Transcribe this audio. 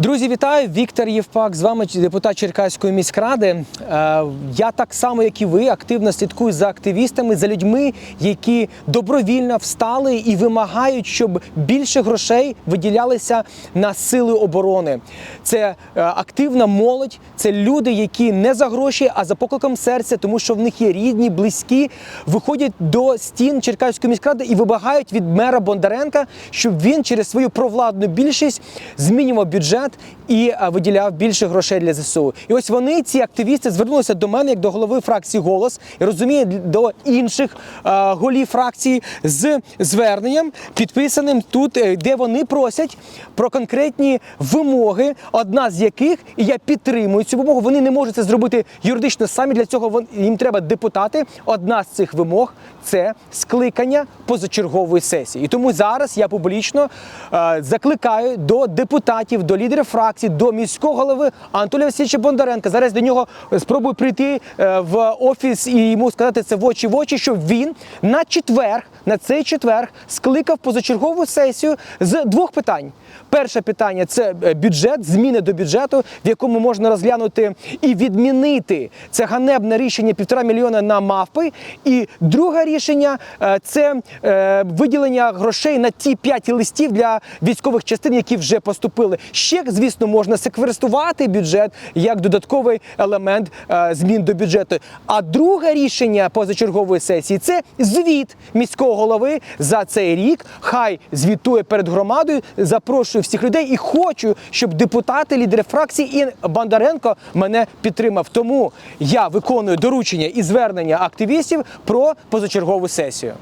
Друзі, вітаю! Віктор Євпак, з вами депутат Черкаської міськради. Е, Я так само, як і ви, активно слідкую за активістами, за людьми, які добровільно встали і вимагають, щоб більше грошей виділялися на сили оборони. Це е, активна молодь, це люди, які не за гроші, а за покликом серця, тому що в них є рідні, близькі, виходять до стін Черкаської міськради і вимагають від мера Бондаренка, щоб він через свою провладну більшість змінював бюджет і виділяв більше грошей для ЗСУ. І ось вони, ці активісти, звернулися до мене як до голови фракції Голос і розуміє до інших а, голів фракції з зверненням, підписаним тут, е, де вони просять про конкретні вимоги, одна з яких, і я підтримую цю вимогу, вони не можуть це зробити юридично самі. Для цього їм треба депутати. Одна з цих вимог це скликання позачергової сесії. І тому зараз я публічно е, закликаю до депутатів, до лідерів фракцій, до міського голови Анатолія Васильовича Бондаренка. Зараз до нього спробую прийти е, в офіс і йому сказати це в очі в очі, щоб він на четвер, на цей четвер, скликав позачергову сесію з двох питань. Перше питання це е, бюджет, зміни до бюджету, в якому можна розглянути і відмінити це ганебне рішення півтора мільйона на мавпи. І друге рішення е, це виділення грошей на ті п'ять листів для військових частин, які вже поступили. Ще, звісно, можна секвестувати бюджет як додатковий елемент е, змін до бюджету. А друге рішення позачергової сесії це звіт міського голови за цей рік. Хай звітує перед громадою. Запрошую всіх людей і хочу, щоб депутати, лідери фракції і Бондаренко мене підтримав. Тому я виконую доручення і звернення активістів про позачергову сесію.